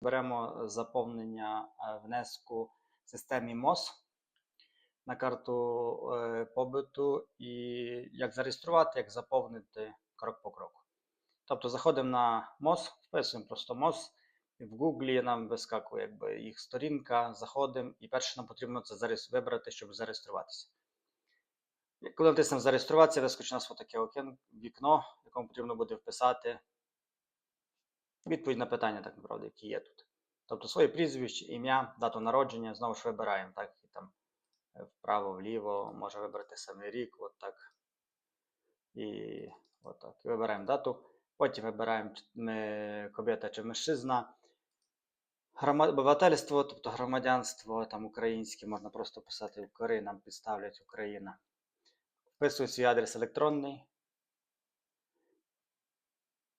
Беремо заповнення е, внеску в системі МОЗ на карту е, побиту і як зареєструвати, як заповнити крок по кроку. Тобто заходимо на МОЗ, вписуємо просто МОЗ. і В Гуглі нам вискакує якби, їх сторінка, заходимо, і перше нам потрібно це вибрати, щоб зареєструватися. Коли натиснемо зареєструватися, вискочить нас окен- вікно, в якому потрібно буде вписати відповідь на питання, так направду, які є тут. Тобто своє прізвище, ім'я, дату народження, знову ж вибираємо, так, і там е, вправо, вліво, може вибрати самий рік, от так. І от так. І вибираємо дату. Потім вибираємо ми кобєта чи мужчина. Грома- Обивательство, тобто громадянство там українське, можна просто писати Україна, нам підставлять Україна. Вписую свій адрес електронний.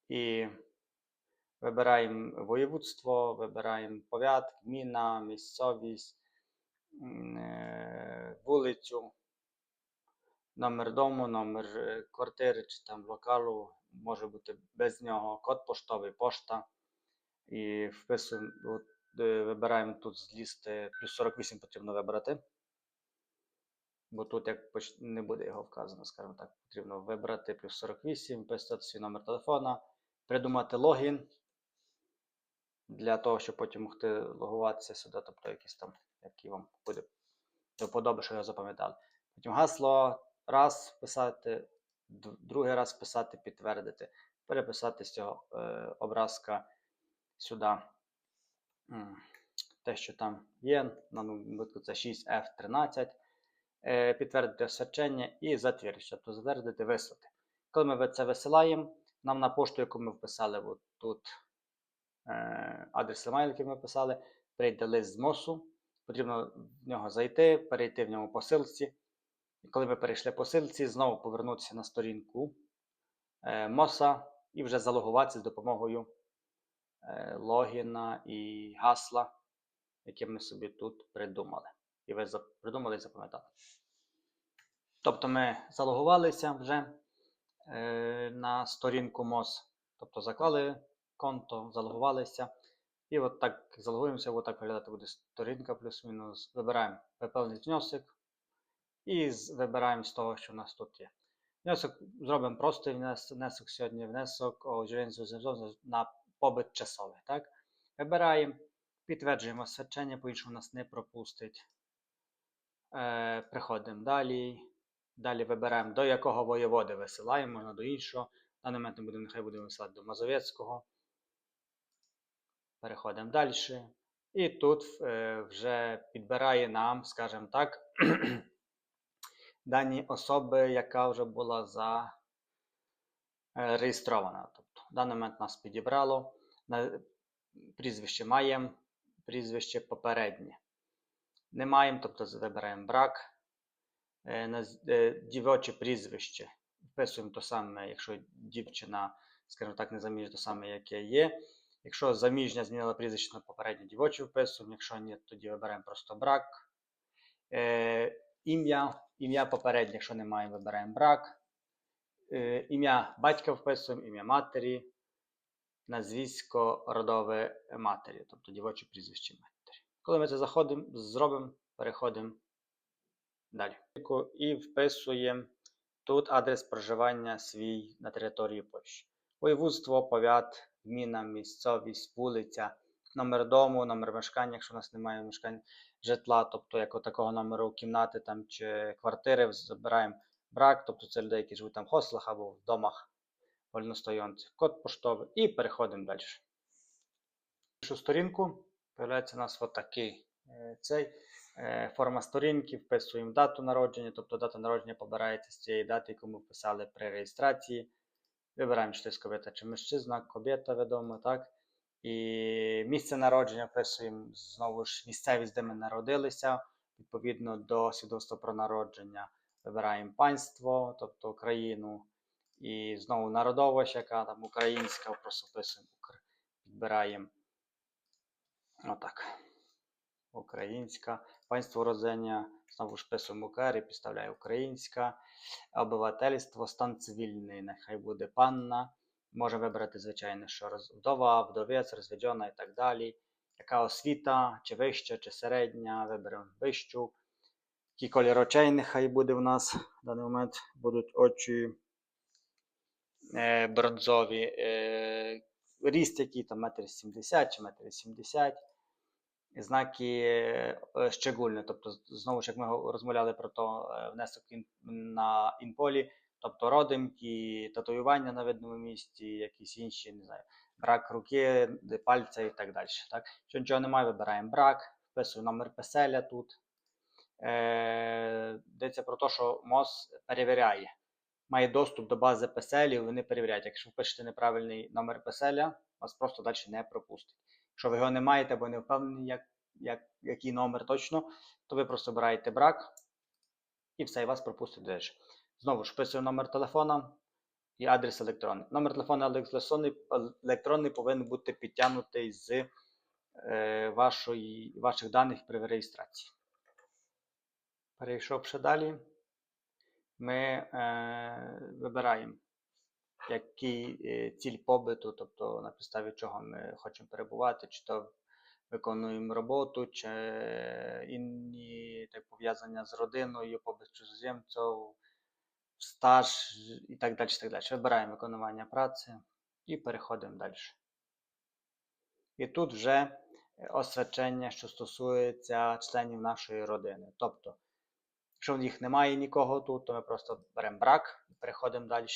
І вибираємо воєводство, вибираємо повят, гміна, місцевість, е, вулицю, номер дому, номер е, квартири чи там локалу, може бути без нього, код поштовий, пошта. І вписуємо, от, е, вибираємо тут з лісти плюс 48 потрібно вибрати. Бо тут як не буде його вказано, скажімо так, потрібно вибрати плюс 48, вписати свій номер телефона, придумати логін для того, щоб потім могти логуватися сюди, тобто якийсь там, який вам буде до вподоби, що його запам'ятали. Потім гасло раз писати, другий раз писати, підтвердити, переписати з цього е, образка сюди те, що там є. На випадку це 6F13. Е, підтвердити освячення і затвердити, тобто затвердити, вислати. Коли ми це висилаємо, нам на пошту, яку ми вписали от тут адрес емейл, який ми писали, прийде лист з МОСу. Потрібно в нього зайти, перейти в ньому по силці. І коли ми перейшли по силці, знову повернутися на сторінку е, МОСа і вже залогуватися з допомогою е, логіна і гасла, яке ми собі тут придумали. І ви придумали і запам'ятали. Тобто ми залогувалися вже е, на сторінку МОЗ. Тобто заклали конто, залогувалися. І от так залогуємося, от так виглядати буде сторінка плюс-мінус. Вибираємо виповнити внесок і вибираємо з того, що в нас тут є. Внесок зробимо простий внесок сьогодні, внесок жиленцю на побит часовий. Так? Вибираємо, підтверджуємо свячення, по-іншому нас не пропустить. Е, Приходимо далі. Далі вибираємо, до якого воєводи висилаємо, можна до іншого. В даний момент ми будемо, нехай будемо висилати до Мазовецького. Переходимо далі. І тут е, вже підбирає нам, скажімо так, дані особи, яка вже була зареєстрована. Тобто, в даний момент нас підібрало. Прізвище маємо, прізвище попереднє. Не маємо, тобто вибираємо брак. Е, е, Дівоче прізвище. Вписуємо то саме, якщо дівчина, скажімо так, не заміжня, то саме, яке є. Якщо заміжня змінила прізвище на попереднє дівоче вписуємо, якщо ні, тоді вибираємо просто брак. Е, ім'я, ім'я попереднє, якщо немає, вибираємо брак. Е, ім'я батька вписуємо, ім'я матері, назвісько родове матері, тобто дівоче прізвище матері. Коли ми це заходимо, зробимо, переходимо далі. І вписуємо тут адрес проживання свій на території Польщі. Воєводство, повят, гміна, місцевість, вулиця, номер дому, номер мешкання, якщо у нас немає мешкань житла, тобто як такого номеру кімнати там, чи квартири, забираємо брак, тобто це людей, які живуть там в хослах або в домах вольностоянців, код поштовий і переходимо далі. Першу сторінку появляється у нас отакий е, цей е, форма сторінки, вписуємо дату народження, тобто дата народження побирається з цієї дати, яку ми вписали при реєстрації. Вибираємо, чи це кобєта чи мужчина, кобєта відомо, так? І місце народження вписуємо знову ж місцевість, де ми народилися, відповідно до свідоцтва про народження. Вибираємо панство, тобто країну, і знову народовищ, яка там українська, просто вписуємо, «Укр». підбираємо. Отак. Українська. Панство родження, знову ж писуємо УКР і підставляє українська. Обивательство, стан цивільний, нехай буде панна. Може вибрати, звичайно, що вдова, вдовець, розведена і так далі. яка освіта, чи вища, чи середня, виберемо вищу. Який колір очей нехай буде в нас в даний момент будуть очі е, бронзові. Е, ріст який там метр 70 чи метр 70. Знаки е, щегульні, тобто знову ж як ми розмовляли про то е, внесок на інполі, тобто родимки, татуювання на видному місці, якісь інші, не знаю, брак руки, пальця і так далі. Так? Якщо нічого немає, вибираємо брак, вписую номер песеля тут. Е, йдеться про те, що МОЗ перевіряє, має доступ до бази песелів, вони перевіряють. Якщо ви пишете неправильний номер песеля, вас просто далі не пропустить. Якщо ви його не маєте або не впевнені, як, як, який номер точно, то ви просто обираєте брак і все, і вас пропустить далі. Знову ж вписую номер телефона і адрес електронний. Номер телефону електронний повинен бути підтягнутий з е, вашої, ваших даних при реєстрації. Перейшовши далі, ми е, вибираємо, який е, ціль побиту, тобто на підставі чого ми хочемо перебувати, чи то виконуємо роботу, чи інні так, пов'язання з родиною, побит чужоземців, стаж і так далі. Так далі. Вибираємо виконування праці і переходимо далі. І тут вже е, освячення, що стосується членів нашої родини. Тобто, якщо в них немає нікого тут, то ми просто беремо брак і переходимо далі.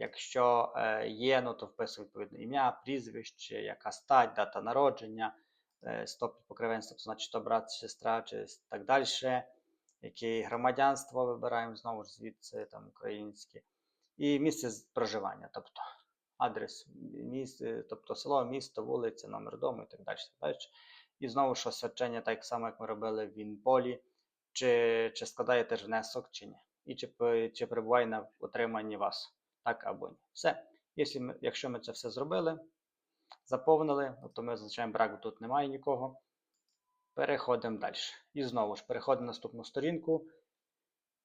Якщо е, є, ну то вписуємо відповідно ім'я, прізвище, яка стать, дата народження, е, стопінь покривенства, то значить то брат, сестра чи так далі. Яке громадянство вибираємо знову ж звідси там українське. І місце проживання, тобто адрес, місце, тобто село, місто, вулиця, номер дому і так далі. Так далі. І знову ж освячення, так само, як ми робили в Інполі, чи, чи складає теж внесок, чи ні. І чи, чи перебуває на отриманні вас, так або ні. Все. Якщо ми, якщо ми це все зробили, заповнили, ну, то ми зазначаємо брак, тут немає нікого. Переходимо далі. І знову ж переходимо на наступну сторінку.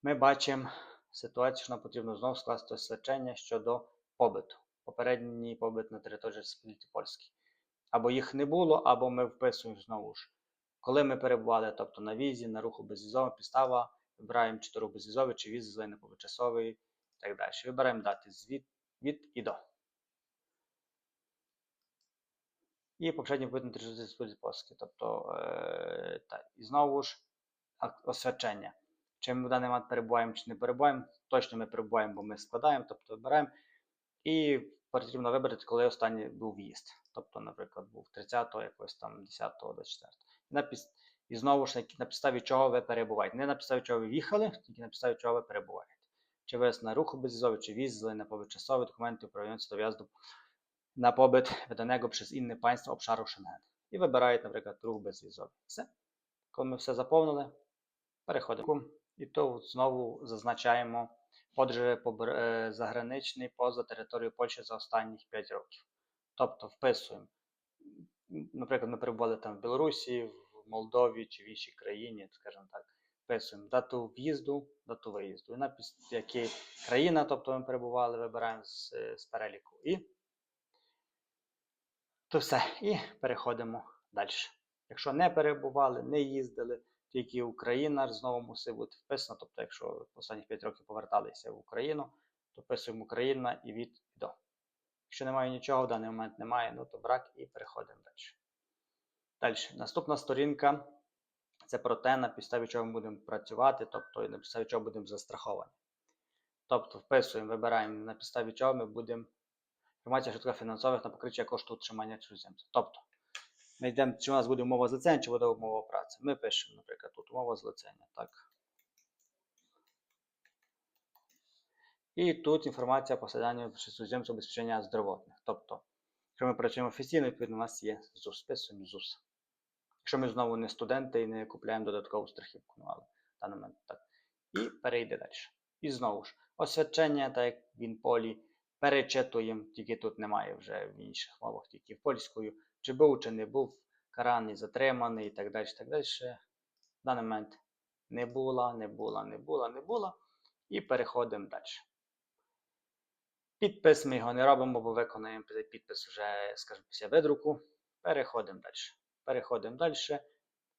Ми бачимо ситуацію, що нам потрібно знову скласти освячення щодо побиту. Попередній побит на території Республіки Польській. Або їх не було, або ми вписуємо знову ж. Коли ми перебували, тобто на візі, на руху безвізова підстава, вибираємо чи то рух безвізовий, чи віз зелений повичасовий так далі. Вибираємо дати звід від і до. І побит на території Республіки Тобто, е, та, і знову ж освячення. Чи ми в даний момент перебуваємо, чи не перебуваємо. Точно ми перебуваємо, бо ми складаємо, тобто вибираємо. І потрібно вибрати, коли останній був в'їзд. Тобто, наприклад, був 30-го, якогось там 10-го, 24-го. І, і знову ж на підставі чого ви перебуваєте. Не на підставі чого ви в'їхали, тільки на підставі чого ви перебуваєте. Чи ви на руху безвізовий, чи в'їздили на повичасові документи управління до в'їзду на побит видаnego przez inne państwo obszaru Schengen. І вибираєте, наприклад, рух безвізовий. Все. Коли ми все заповнили, переходимо. І то знову зазначаємо подорожі побер- е, заграничний поза територією Польщі за останніх 5 років. Тобто вписуємо. Наприклад, ми перебували там в Білорусі, в Молдові чи в іншій країні, скажімо так. Вписуємо дату в'їзду, дату виїзду. І напис, які країна, тобто ми перебували, вибираємо з, з переліку. І то все. І переходимо далі. Якщо не перебували, не їздили, тільки Україна знову мусить бути вписана. Тобто, якщо останні 5 років поверталися в Україну, то вписуємо Україна і від до. Якщо немає нічого, в даний момент немає, ну то брак і переходимо далі. Далі. Наступна сторінка це про те, на підставі чого ми будемо працювати, тобто і на підставі чого будемо застраховані. Тобто вписуємо, вибираємо, на підставі чого ми будемо інформація щодо фінансових на покриття кошту утримання чужоземця. Тобто, ми йдемо, чи у нас буде умова злицення, чи буде умова праці. Ми пишемо, наприклад, тут умова злицення. Так. І тут інформація по саданню чужоземцю обезпечення здоровотних. Тобто, якщо ми працюємо офіційно, відповідно, у нас є ЗУС, вписуємо ЗУС. Якщо ми знову не студенти і не купляємо додаткову страхівку, ну, але в даний момент так. І перейде далі. І знову ж, освячення, так як в Інполі, перечитуємо, тільки тут немає вже в інших мовах, тільки в польською, чи був, чи не був караний, затриманий і так далі. так далі. В даний момент не була, не була, не була, не була. І переходимо далі. Підпис ми його не робимо, бо виконуємо підпис вже, скажімо, після видруку. Переходимо далі. Переходимо далі.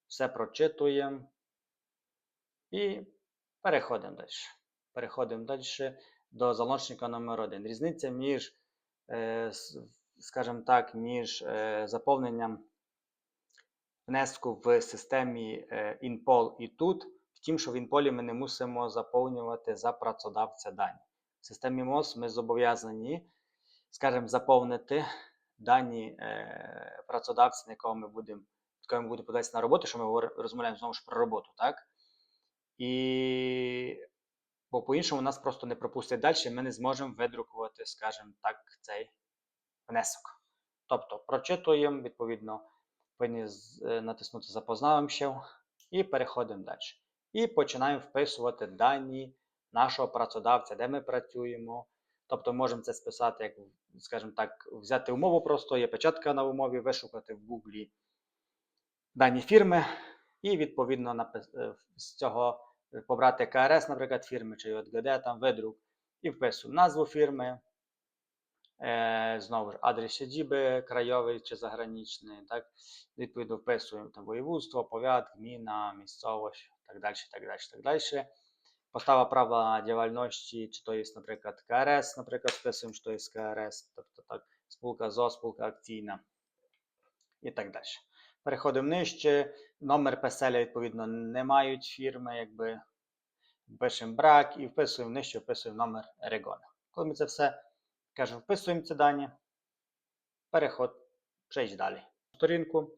Все прочитуємо. І переходимо далі. Переходимо далі до залучника номер 1 Різниця між, е, скажімо так, між е, заповненням внеску в системі е, InPol і тут, в тім, що в InPol ми не мусимо заповнювати за працедавця дані. В системі MOS ми зобов'язані, скажімо, заповнити дані е, працедавця, на якого ми будемо, якого податися на роботу, що ми розмовляємо знову ж про роботу, так? І бо по-іншому нас просто не пропустять далі, ми не зможемо видрукувати, скажімо так, цей внесок. Тобто прочитуємо, відповідно, повинні е, натиснути Запознавши і переходимо далі. І починаємо вписувати дані нашого працедавця, де ми працюємо. Тобто можемо це списати, як, скажімо так, взяти умову просто, є печатка на умові, вишукати в Гуглі дані фірми, і відповідно е, з цього е, побрати КРС, наприклад, фірми, чи ОДГД, там видрук, і вписуємо назву фірми, е, знову ж адрес сидіби, крайовий чи заграничний, так? відповідно вписуємо там воєводство, повят, гміна, місцевость, так далі, так далі, так далі. Постава права діяльності, чи то є, наприклад, КРС, наприклад, вписуємо, що є КРС, тобто так, спілка ЗО, спілка акційна і так далі. Переходимо нижче. Номер песеля, відповідно, не мають фірми, якби пишемо брак і вписуємо нижче, вписуємо номер регона. Коли ми це все кажемо, вписуємо ці дані, переход, прийдь далі. Сторінку.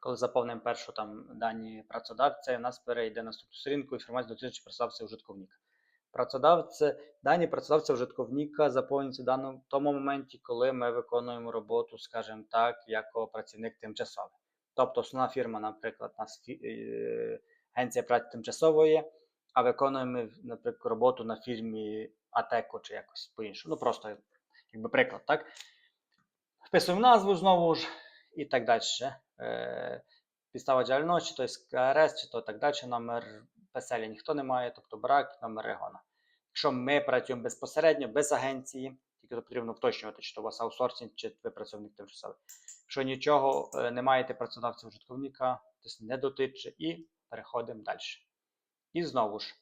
Коли заповнимо першу там дані працедавця, у нас перейде на наступну сторінку інформація досліджуючи працедавця ужитковника. Працедавця, дані працедавця ужитковника заповнюються в тому моменті, коли ми виконуємо роботу, скажімо так, як працівник тимчасовий. Тобто основна фірма, наприклад, нас е, агенція праці тимчасової, а виконуємо, наприклад, роботу на фірмі АТЕКО чи якось по-іншому. Ну просто якби приклад, так? Вписуємо назву знову ж і так далі. Е, Підстава діяльності, то є КРС, чи то так далі, номер песеля ніхто не має, тобто брак, номер регона. Якщо ми працюємо безпосередньо, без агенції, тільки то потрібно уточнювати, чи то у вас аутсорсинг, чи ви працівник тимчасовий. Якщо нічого е, не маєте працедавця вжитковника, то не дотиче і переходимо далі. І знову ж,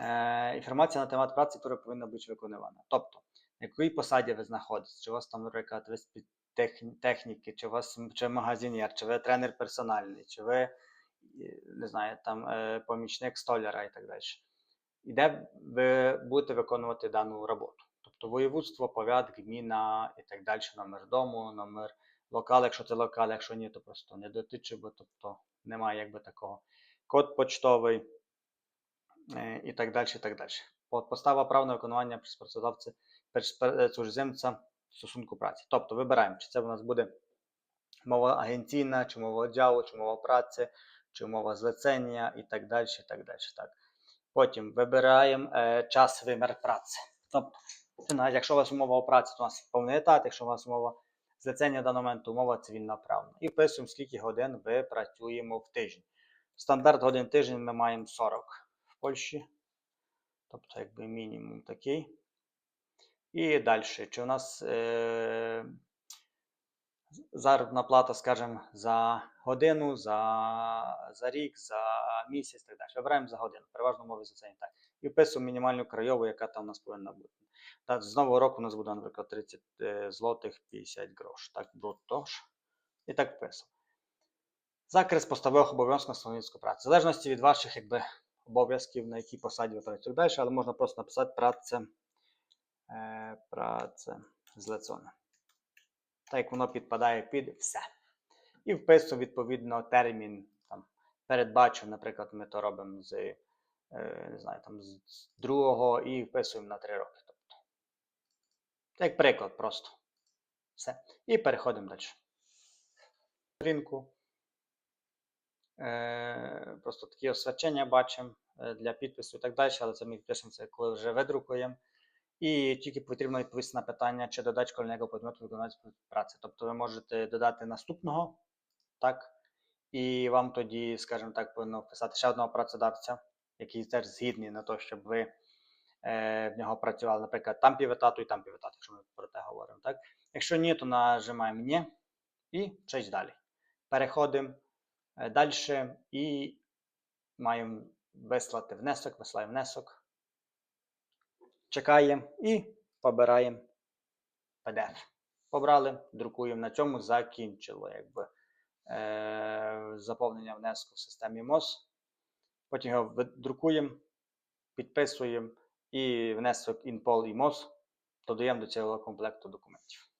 е, інформація на темат праці, яка повинна бути виконувана. Тобто, на якій посаді ви знаходитесь, чи у вас там, наприклад, ви техніки, чи у вас чи магазинєр, чи ви тренер персональний, чи ви не знаю, там е, помічник столяра і так далі. І де ви будете виконувати дану роботу. Тобто воєводство, повят, гміна і так далі, номер дому, номер локал, якщо це локал, якщо ні, то просто не дотиче, бо тобто немає якби такого. Код почтовий е, і так далі. і так далі. Постава прав на виконування працедавця перш- в стосунку праці. Тобто вибираємо, чи це у нас буде мова агенційна, чи мова відділу, чи мова праці, чи мова злицення і так далі. і так далі. Так. Потім вибираємо е, час вимір праці. Тобто, якщо у вас умова праці, то у нас повний етат, якщо у вас умова злицення в даний момент, умова цивільна правна. І вписуємо, скільки годин ви працюємо в тиждень. Стандарт годин тиждень ми маємо 40 в Польщі. Тобто, якби мінімум такий. І далі. Чи у нас е, заробітна плата, скажімо, за годину, за, за рік, за місяць так далі. Вибираємо за годину, переважно мови за це не так. І вписуємо мінімальну краєву, яка там у нас повинна бути. Так, з нового року у нас буде, наприклад, 30 е, злотих 50 грош. Так, брутто ж. І так вписав. Закрес поставих обов'язків на словницьку працю. В залежності від ваших якби, обов'язків, на якій посаді ви працюєте далі, але можна просто написати праця, е, праця злецона. Так як воно підпадає під все. І вписую, відповідно, термін там, передбачив, наприклад, ми то робимо з, е, не знаю, там, з другого і вписуємо на 3 роки. Тобто. Як приклад просто. Все. І переходимо далі. Сторінку. Е, просто такі освячення бачимо е, для підпису і так далі, але це ми пишемо коли вже видрукуємо. І тільки потрібно відповісти на питання, чи додати школьного предмету виконавець праці. Тобто ви можете додати наступного, так? І вам тоді, скажімо так, повинно вписати ще одного працедавця, який теж згідний на те, щоб ви е, в нього працювали, наприклад, там піветату і там піветату, якщо ми про те говоримо. Так? Якщо ні, то нажимаємо ні і честь далі. Переходимо далі і маємо вислати внесок, висилаємо внесок. Чекаємо і побираємо PDF. Побрали, друкуємо. На цьому закінчило якби, е, заповнення внеску в системі МОЗ. Потім його друкуємо, підписуємо і внесок InPol і МОЗ додаємо до цього комплекту документів.